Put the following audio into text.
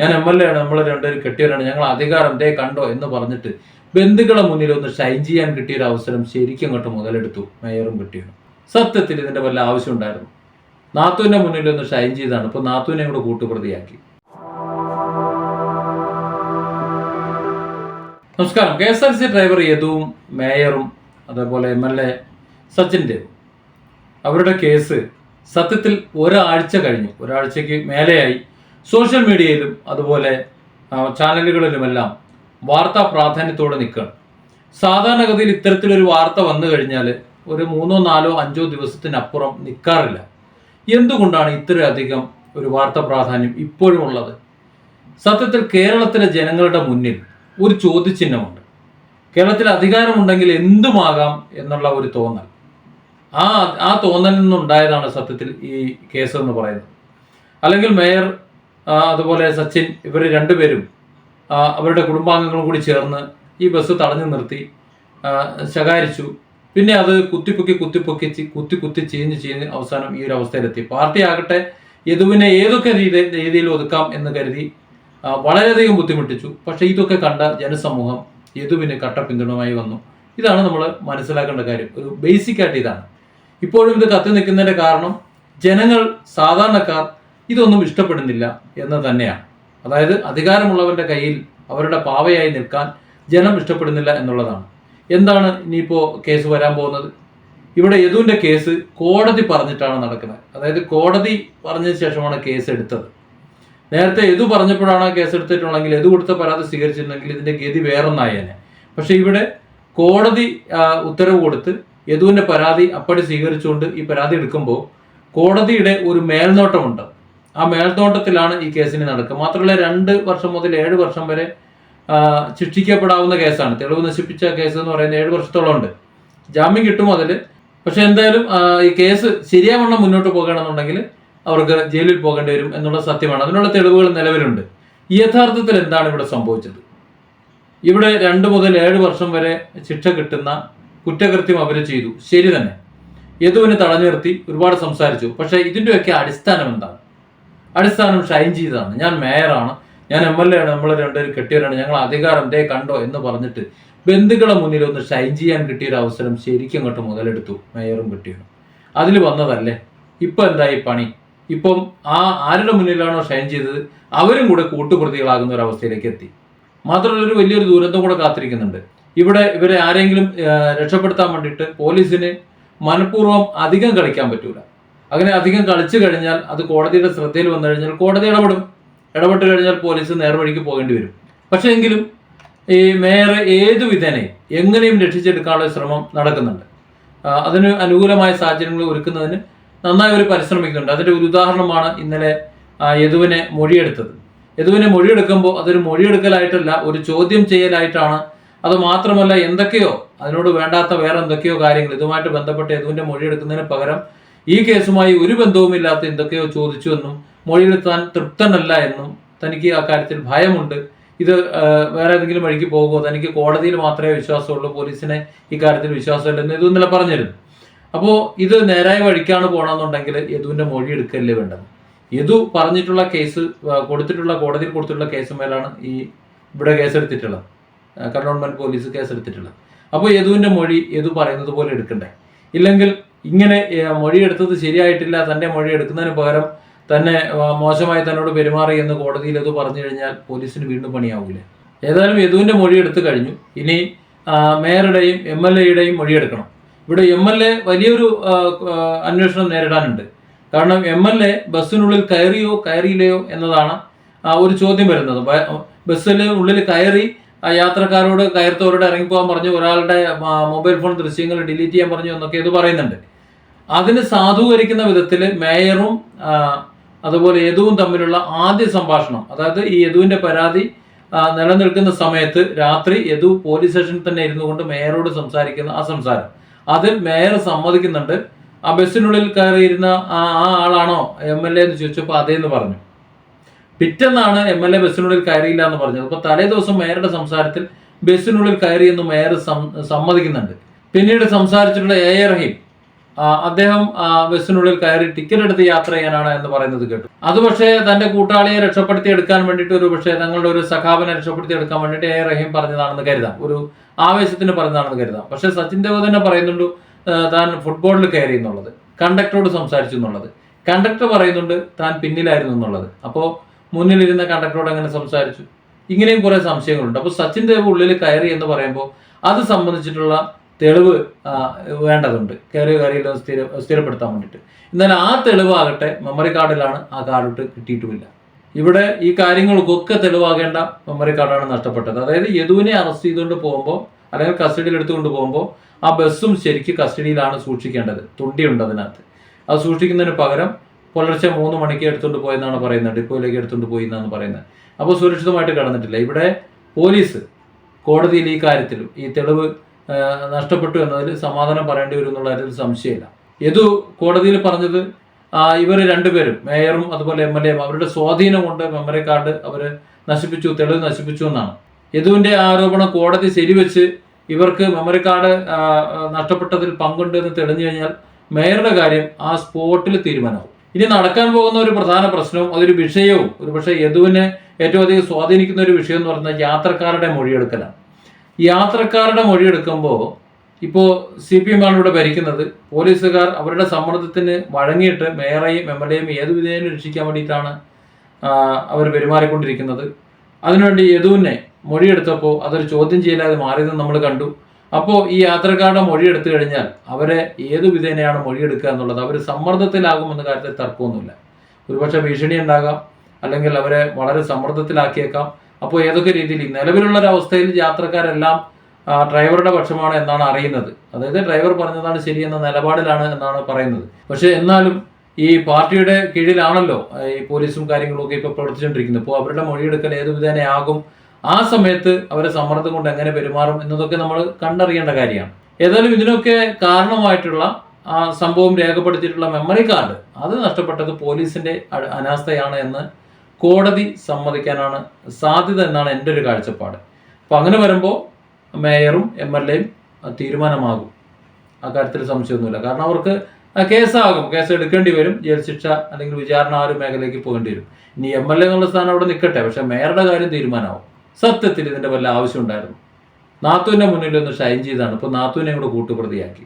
ഞാൻ M L A ആണ് നമ്മൾ രണ്ടുപേരും കെട്ടിയവരാണ്. ഞങ്ങൾ അധികാരം ദേ കണ്ടോ എന്ന് പറഞ്ഞിട്ട് ബന്ധുക്കളെ മുന്നിൽ ഒന്ന് ഷൈൻ ചെയ്യാൻ കിട്ടിയ ഒരു അവസരം ശരിക്കും അങ്ങോട്ട് മുതലെടുത്തു മേയറും കിട്ടിയാണ് സത്യത്തിൽ ഇതിന്റെ വല്ല ആവശ്യം ഉണ്ടായിരുന്നു? നാത്തുവിന്റെ മുന്നിൽ ഒന്ന് ഷൈൻ ചെയ്താണ് ഇപ്പൊ നാത്തുവിനെ കൂടെ കൂട്ടുപ്രതിയാക്കി. നമസ്കാരം. K S R C driver യദുവും മേയറും അതേപോലെ എം എൽ എ സച്ചിൻ അവരുടെ കേസ് സത്യത്തിൽ ഒരാഴ്ച കഴിഞ്ഞു. ഒരാഴ്ചയ്ക്ക് മേലെയായി. സോഷ്യൽ മീഡിയയിലും അതുപോലെ ചാനലുകളിലുമെല്ലാം വാർത്താ പ്രാധാന്യത്തോടെ നിൽക്കുകയാണ് സാധാരണഗതിയിൽ ഇത്തരത്തിലൊരു വാർത്ത വന്നു കഴിഞ്ഞാൽ ഒരു മൂന്നോ നാലോ അഞ്ചോ ദിവസത്തിനപ്പുറം നിൽക്കാറില്ല. എന്തുകൊണ്ടാണ് ഇത്രയധികം ഒരു വാർത്താ പ്രാധാന്യം ഇപ്പോഴും ഉള്ളത്? സത്യത്തിൽ കേരളത്തിലെ ജനങ്ങളുടെ മുന്നിൽ ഒരു ചോദ്യചിഹ്നമുണ്ട്. കേരളത്തിൽ അധികാരമുണ്ടെങ്കിൽ എന്തുമാകാം എന്നുള്ള ഒരു തോന്നൽ. ആ ആ തോന്നലിൽ നിന്നുണ്ടായതാണ് സത്യത്തിൽ ഈ കേസ് എന്ന് പറയുന്നത്. അല്ലെങ്കിൽ മേയർ അതുപോലെ സച്ചിൻ ഇവർ രണ്ടുപേരും അവരുടെ കുടുംബാംഗങ്ങളും കൂടി ചേർന്ന് ഈ ബസ് തടഞ്ഞു നിർത്തി ശകാരിച്ചു. പിന്നെ അത് കുത്തിപ്പൊക്കി കുത്തിപ്പൊക്കി കുത്തി കുത്തി ചീഞ്ഞ് ചീഞ്ഞ് അവസാനം ഈ ഒരു അവസ്ഥയിലെത്തി. പാർട്ടി ആകട്ടെ യദുവിനെ ഏതൊക്കെ രീതി രീതിയിൽ ഒതുക്കാം എന്ന് കരുതി വളരെയധികം ബുദ്ധിമുട്ടിച്ചു. പക്ഷെ ഇതൊക്കെ കണ്ട ജനസമൂഹം യദുവിന് കട്ട പിന്തുണമായി വന്നു. ഇതാണ് നമ്മൾ മനസ്സിലാക്കേണ്ട കാര്യം. ഒരു ബേസിക് ആയിട്ട് ഇതാണ്. ഇപ്പോഴും ഇത് കത്തി നിൽക്കുന്നതിന്റെ കാരണം ജനങ്ങൾ സാധാരണക്കാർ ഇതൊന്നും ഇഷ്ടപ്പെടുന്നില്ല എന്ന് തന്നെയാണ്. അതായത് അധികാരമുള്ളവന്റെ കയ്യിൽ അവരുടെ പാവയായി നിൽക്കാൻ ജനം ഇഷ്ടപ്പെടുന്നില്ല എന്നുള്ളതാണ്. എന്താണ് ഇനിയിപ്പോൾ കേസ് വരാൻ പോകുന്നത്? ഇവിടെ യദുവിന്റെ കേസ് കോടതി പറഞ്ഞിട്ടാണ് നടക്കുന്നത്. അതായത് കോടതി പറഞ്ഞതിന് ശേഷമാണ് കേസ് എടുത്തത്. നേരത്തെ യദു പറഞ്ഞപ്പോഴാണ് കേസ് എടുത്തിട്ടുണ്ടെങ്കിൽ യദു കൊടുത്ത പരാതി സ്വീകരിച്ചിട്ടുണ്ടെങ്കിൽ ഇതിന്റെ ഗതി വേറൊന്നായേനെ. പക്ഷെ ഇവിടെ കോടതി ഉത്തരവ് കൊടുത്ത് യദുവിന്റെ പരാതി അപ്പടി സ്വീകരിച്ചുകൊണ്ട് ഈ പരാതി എടുക്കുമ്പോൾ കോടതിയുടെ ഒരു മേൽനോട്ടമുണ്ട്. ആ മേൽത്തോട്ടത്തിലാണ് ഈ കേസിന് നടക്കുക. മാത്രമല്ല രണ്ട് വർഷം മുതൽ ഏഴ് വർഷം വരെ ശിക്ഷിക്കപ്പെടാവുന്ന കേസാണ്. തെളിവ് നശിപ്പിച്ച കേസ് എന്ന് പറയുന്നത് ഏഴ് വർഷത്തോളം ഉണ്ട്. ജാമ്യം കിട്ടും അതിൽ പക്ഷെ എന്തായാലും ഈ കേസ് ശരിയാവണ്ണം മുന്നോട്ട് പോകണമെന്നുണ്ടെങ്കിൽ അവർക്ക് ജയിലിൽ പോകേണ്ടി വരും എന്നുള്ള സത്യമാണ്. അതിനുള്ള തെളിവുകൾ നിലവിലുണ്ട്. യഥാർത്ഥത്തിൽ എന്താണ് ഇവിടെ സംഭവിച്ചത്? ഇവിടെ രണ്ട് മുതൽ ഏഴ് വർഷം വരെ ശിക്ഷ കിട്ടുന്ന കുറ്റകൃത്യം അവർ ചെയ്തു. ശരി തന്നെ. യദുവിനെ തടഞ്ഞു നിർത്തി ഒരുപാട് സംസാരിച്ചു. പക്ഷേ ഇതിന്റെയൊക്കെ അടിസ്ഥാനം എന്താണ്? അടിസ്ഥാനം ഷൈൻ ചെയ്തതാണ്. ഞാൻ മേയറാണ്. ഞാൻ എം എൽ എ ആണ്. നമ്മൾ രണ്ടുപേരും കെട്ടിയവരാണ്. ഞങ്ങൾ അധികാരം ദേ കണ്ടോ എന്ന് പറഞ്ഞിട്ട് ബന്ധുക്കളെ മുന്നിൽ ഒന്ന് ഷൈൻ ചെയ്യാൻ കിട്ടിയൊരു അവസരം ശരിക്കും അങ്ങോട്ട് മുതലെടുത്തു മേയറും കെട്ടിയവരും. അതിൽ വന്നതല്ലേ? ഇപ്പൊ എന്തായി പണി? ഇപ്പം ആ ആരുടെ മുന്നിലാണോ ഷൈൻ ചെയ്തത്? അവരും കൂടെ കൂട്ടുപ്രതികളാകുന്ന ഒരു അവസ്ഥയിലേക്ക് എത്തി. മാത്രമല്ല ഒരു വലിയൊരു ദുരന്തം കൂടെ കാത്തിരിക്കുന്നുണ്ട്. ഇവിടെ ഇവരെ ആരെങ്കിലും രക്ഷപ്പെടുത്താൻ വേണ്ടിയിട്ട് പോലീസിന് മനഃപൂർവം അധികം കളിക്കാൻ പറ്റൂല. അങ്ങനെ അധികം കളിച്ചു കഴിഞ്ഞാൽ അത് കോടതിയുടെ ശ്രദ്ധയിൽ വന്നു കഴിഞ്ഞാൽ കോടതി ഇടപെടും. ഇടപെട്ട് കഴിഞ്ഞാൽ പോലീസ് നേർവഴിക്ക് പോകേണ്ടി വരും. പക്ഷേ എങ്കിലും ഈ മേയറെ ഏതു വിധേനയും എങ്ങനെയും രക്ഷിച്ചെടുക്കാനുള്ള ശ്രമം നടക്കുന്നുണ്ട്. അതിന് അനുകൂലമായ സാഹചര്യങ്ങൾ ഒരുക്കുന്നതിന് നന്നായി അവർ പരിശ്രമിക്കുന്നുണ്ട്. അതിന്റെ ഒരു ഉദാഹരണമാണ് ഇന്നലെ യദുവിനെ മൊഴിയെടുത്തത്. യദുവിനെ മൊഴിയെടുക്കുമ്പോൾ അതൊരു മൊഴിയെടുക്കലായിട്ടല്ല ഒരു ചോദ്യം ചെയ്യലായിട്ടാണ്. അത് മാത്രമല്ല എന്തൊക്കെയോ അതിനോട് വേണ്ടാത്ത വേറെ എന്തൊക്കെയോ കാര്യങ്ങൾ ഇതുമായിട്ട് ബന്ധപ്പെട്ട് യദുവിന്റെ മൊഴിയെടുക്കുന്നതിന് പകരം ഈ കേസുമായി ഒരു ബന്ധവുമില്ലാത്ത എന്തൊക്കെയോ ചോദിച്ചുവെന്നും മൊഴിയിൽ താൻ തൃപ്തനല്ല എന്നും തനിക്ക് ആ കാര്യത്തിൽ ഭയമുണ്ട്. ഇത് വേറെ ഏതെങ്കിലും വഴിക്ക് പോകുമോ? തനിക്ക് കോടതിയിൽ മാത്രമേ വിശ്വാസമുള്ളൂ പോലീസിനെ ഈ കാര്യത്തിൽ വിശ്വാസമില്ല എന്ന് ഇത് ഇന്നലെ പറഞ്ഞിരുന്നു. അപ്പോൾ ഇത് നേരായ വഴിക്കാണ് പോകണമെന്നുണ്ടെങ്കിൽ യദുവിന്റെ മൊഴി എടുക്കല്ലേ വേണ്ടത്? യദു പറഞ്ഞിട്ടുള്ള കേസ് കൊടുത്തിട്ടുള്ള കോടതിയിൽ കൊടുത്തിട്ടുള്ള കേസുമേലാണ് ഈ ഇവിടെ കേസെടുത്തിട്ടുള്ളത്. കർണോൺമെന്റ് പോലീസ് കേസെടുത്തിട്ടുള്ളത്. അപ്പോൾ യദുവിന്റെ മൊഴി യദു പറയുന്നത് പോലെ എടുക്കണ്ടേ? ഇല്ലെങ്കിൽ ഇങ്ങനെ മൊഴിയെടുത്തത് ശരിയായിട്ടില്ല. തന്റെ മൊഴി എടുക്കുന്നതിന് പകരം തന്നെ മോശമായി തന്നോട് പെരുമാറി എന്ന് കോടതിയിൽ അത് പറഞ്ഞു കഴിഞ്ഞാൽ പോലീസിന് വീണ്ടും പണിയാവൂലേ? ഏതായാലും യദുവിന്റെ മൊഴി എടുത്തു കഴിഞ്ഞു. ഇനി മേയറുടെയും എം എൽ എയുടെയും മൊഴിയെടുക്കണം. ഇവിടെ എം എൽ എ വലിയൊരു അന്വേഷണം നേരിടാനുണ്ട്. കാരണം എം എൽ എ ബസ്സിനുള്ളിൽ കയറിയോ കയറിയില്ലയോ എന്നതാണ് ഒരു ചോദ്യം വരുന്നത്. ബസ്സിന് ഉള്ളിൽ കയറി യാത്രക്കാരോട് കയർത്തവരോട് ഇറങ്ങിപ്പോകാൻ പറഞ്ഞു ഒരാളുടെ മൊബൈൽ ഫോൺ ദൃശ്യങ്ങൾ ഡിലീറ്റ് ചെയ്യാൻ പറഞ്ഞു എന്നൊക്കെ ഇത് പറയുന്നുണ്ട്. അതിന് സാധൂകരിക്കുന്ന വിധത്തിൽ മേയറും അതുപോലെ യദുവും തമ്മിലുള്ള ആദ്യ സംഭാഷണം അതായത് ഈ യദുവിന്റെ പരാതി നിലനിൽക്കുന്ന സമയത്ത് രാത്രി യദു പോലീസ് സ്റ്റേഷനിൽ തന്നെ ഇരുന്നു കൊണ്ട് മേയറോട് സംസാരിക്കുന്ന ആ സംസാരം. അതിൽ മേയർ സമ്മതിക്കുന്നുണ്ട്. ആ ബസ്സിനുള്ളിൽ കയറിയിരുന്ന ആ ആളാണോ എം എൽ എ എന്ന് ചോദിച്ചപ്പോൾ അതേന്ന് പറഞ്ഞു. പിറ്റെന്നാണ് എം എൽ എ ബസ്സിനുള്ളിൽ കയറിയില്ല എന്ന് പറഞ്ഞത്. അപ്പോൾ തലേ ദിവസം മേയറുടെ സംസാരത്തിൽ ബസ്സിനുള്ളിൽ കയറിയെന്ന് മേയർ സമ്മതിക്കുന്നുണ്ട്. പിന്നീട് സംസാരിച്ചിട്ടുള്ള എ റഹീം അദ്ദേഹം ബസ്സിനുള്ളിൽ കയറി ടിക്കറ്റ് എടുത്ത് യാത്ര ചെയ്യാനാണ് എന്ന് പറയുന്നത് കേട്ടു. അത് പക്ഷേ തന്റെ കൂട്ടാളിയെ രക്ഷപ്പെടുത്തി എടുക്കാൻ വേണ്ടിയിട്ട് ഒരു പക്ഷേ തങ്ങളുടെ ഒരു സഖാബിനെ രക്ഷപ്പെടുത്തി എടുക്കാൻ വേണ്ടിയിട്ട് എ റഹീം പറഞ്ഞതാണെന്ന് കരുതാം. ഒരു ആവേശത്തിന് പറഞ്ഞതാണെന്ന് കരുതാം. പക്ഷേ സച്ചിൻ ദേവ് തന്നെ പറയുന്നുണ്ട് താൻ ഫുട്ബോളിൽ കയറി എന്നുള്ളത് കണ്ടക്ടറോട് സംസാരിച്ചു എന്നുള്ളത്. കണ്ടക്ടർ പറയുന്നുണ്ട് താൻ പിന്നിലായിരുന്നു എന്നുള്ളത്. അപ്പോൾ മുന്നിലിരുന്ന കണ്ടക്ടറോട് അങ്ങനെ സംസാരിച്ചു? ഇങ്ങനെയും കുറേ സംശയങ്ങളുണ്ട്. അപ്പോൾ സച്ചിൻ ദേവ് ഉള്ളിൽ കയറി എന്ന് പറയുമ്പോൾ അത് സംബന്ധിച്ചിട്ടുള്ള തെളിവ് വേണ്ടതുണ്ട്. കയറി കയറിയില്ല സ്ഥിര സ്ഥിരപ്പെടുത്താൻ വേണ്ടിയിട്ട്. എന്നാൽ ആ തെളിവാകട്ടെ മെമ്മറി കാർഡിലാണ് ആ കാർഡ് കിട്ടിയിട്ടുമില്ല. ഇവിടെ ഈ കാര്യങ്ങൾക്കൊക്കെ തെളിവാകേണ്ട മെമ്മറി കാർഡാണ് നഷ്ടപ്പെട്ടത്. അതായത് യദുവിനെ അറസ്റ്റ് ചെയ്തുകൊണ്ട് പോകുമ്പോൾ അല്ലെങ്കിൽ കസ്റ്റഡിയിൽ എടുത്തുകൊണ്ട് പോകുമ്പോൾ ആ ബസ്സും ശരിക്ക് കസ്റ്റഡിയിലാണ് സൂക്ഷിക്കേണ്ടത്. തുണ്ടിയുണ്ട് അതിനകത്ത്. അത് സൂക്ഷിക്കുന്നതിന് പകരം പുലർച്ചെ മൂന്ന് മണിക്ക് എടുത്തുകൊണ്ട് പോയെന്നാണ് പറയുന്നത്. ഡിപ്പോയിലേക്ക് എടുത്തുകൊണ്ട് പോയി എന്നാണ് പറയുന്നത്. അപ്പോൾ സുരക്ഷിതമായിട്ട് കടന്നിട്ടില്ല. ഇവിടെ പോലീസ് കോടതിയിൽ ഈ കാര്യത്തിലും ഈ തെളിവ് നഷ്ടപ്പെട്ടു എന്നതിൽ സമാധാനം പറയേണ്ടി വരും എന്നുള്ള കാര്യത്തിൽ സംശയമില്ല. യദു കോടതിയിൽ പറഞ്ഞത് ഇവർ രണ്ടുപേരും മേയറും അതുപോലെ എം എൽ എയും അവരുടെ സ്വാധീനം കൊണ്ട് മെമ്മറി കാർഡ് അവർ നശിപ്പിച്ചു തെളിവ് നശിപ്പിച്ചു എന്നാണ്. യദുവിന്റെ ആരോപണം കോടതി ശരിവെച്ച് ഇവർക്ക് മെമ്മറി കാർഡ് നഷ്ടപ്പെട്ടതിൽ പങ്കുണ്ട് എന്ന് തെളിഞ്ഞു കഴിഞ്ഞാൽ മേയറുടെ കാര്യം ആ സ്പോട്ടിൽ തീരുമാനമാവും ഇനി നടക്കാൻ പോകുന്ന ഒരു പ്രധാന പ്രശ്നവും അതൊരു വിഷയവും ഒരു പക്ഷേ യദുവിനെ ഏറ്റവും അധികം സ്വാധീനിക്കുന്ന ഒരു വിഷയം എന്ന് പറയുന്നത് യാത്രക്കാരുടെ മൊഴിയെടുക്കലാണ്. യാത്രക്കാരുടെ മൊഴിയെടുക്കുമ്പോൾ ഇപ്പോൾ സി പി എം ആണ് ഇവിടെ ഭരിക്കുന്നത് പോലീസുകാർ അവരുടെ സമ്മർദ്ദത്തിന് വഴങ്ങിയിട്ട് മേയറേയും എം എൽ എയും ഏത് വിധേയം രക്ഷിക്കാൻ വേണ്ടിയിട്ടാണ് അവർ പെരുമാറിക്കൊണ്ടിരിക്കുന്നത്. അതിനുവേണ്ടി യദുവിനെ മൊഴിയെടുത്തപ്പോൾ അതൊരു ചോദ്യം ചെയ്യലാതെ മാറിയതെന്ന് നമ്മൾ കണ്ടു. അപ്പോൾ ഈ യാത്രക്കാരുടെ മൊഴി എടുത്തു കഴിഞ്ഞാൽ അവരെ ഏതു വിധേനയാണ് മൊഴിയെടുക്കുക എന്നുള്ളത് അവർ സമ്മർദ്ദത്തിലാകുമെന്ന കാര്യത്തിൽ തർക്കമൊന്നുമില്ല. ഒരുപക്ഷെ ഭീഷണി ഉണ്ടാകാം അല്ലെങ്കിൽ അവരെ വളരെ സമ്മർദ്ദത്തിലാക്കിയേക്കാം. അപ്പോൾ ഏതൊക്കെ രീതിയിൽ നിലവിലുള്ള ഒരു അവസ്ഥയിൽ യാത്രക്കാരെല്ലാം ഡ്രൈവറുടെ പക്ഷമാണ് എന്നാണ് അറിയുന്നത്. അതായത് ഡ്രൈവർ പറഞ്ഞതാണ് ശരിയെന്ന നിലപാടിലാണ് എന്നാണ് പറയുന്നത്. പക്ഷേ എന്നാലും ഈ പാർട്ടിയുടെ കീഴിലാണല്ലോ ഈ പോലീസും കാര്യങ്ങളും ഒക്കെ ഇപ്പോൾ പ്രവർത്തിച്ചുകൊണ്ടിരിക്കുന്നത് അപ്പോൾ അവരുടെ മൊഴിയെടുക്കൽ ഏതു വിധേനയാകും ആ സമയത്ത് അവരെ സമ്മർദ്ദം കൊണ്ട് എങ്ങനെ പെരുമാറും എന്നതൊക്കെ നമ്മൾ കണ്ടറിയേണ്ട കാര്യമാണ്. ഏതായാലും ഇതിനൊക്കെ കാരണമായിട്ടുള്ള ആ സംഭവം രേഖപ്പെടുത്തിയിട്ടുള്ള മെമ്മറി കാർഡ് അത് നഷ്ടപ്പെട്ടത് പോലീസിന്റെ അനാസ്ഥയാണ് എന്ന് കോടതി സമ്മതിക്കാനാണ് സാധ്യത എന്നാണ് എന്റെ ഒരു കാഴ്ചപ്പാട്. അപ്പോൾ അങ്ങനെ വരുമ്പോൾ മേയറും എം എൽ എയും തീരുമാനമാകും. ആ കാര്യത്തിൽ സംശയമൊന്നുമില്ല. കാരണം അവർക്ക് കേസാകും. കേസ് എടുക്കേണ്ടി വരും. ജയിൽ ശിക്ഷ അല്ലെങ്കിൽ വിചാരണ ആ ഒരു മേഖലയ്ക്ക് പോകേണ്ടി വരും. ഇനി എം എൽ എ എന്നുള്ള സ്ഥാനം അവിടെ നിൽക്കട്ടെ. പക്ഷെ മേയറുടെ കാര്യം തീരുമാനമാവും സത്യത്തിൽ ഇതിന്റെ വല്ല ആവശ്യം ഉണ്ടായിരുന്നു? നാത്തുവിന്റെ മുന്നിൽ ഒന്ന് ഷൈൻ ചെയ്താണ്. ഇപ്പൊ നാത്തുവിനെ കൂടെ കൂട്ടുപ്രതിയാക്കി.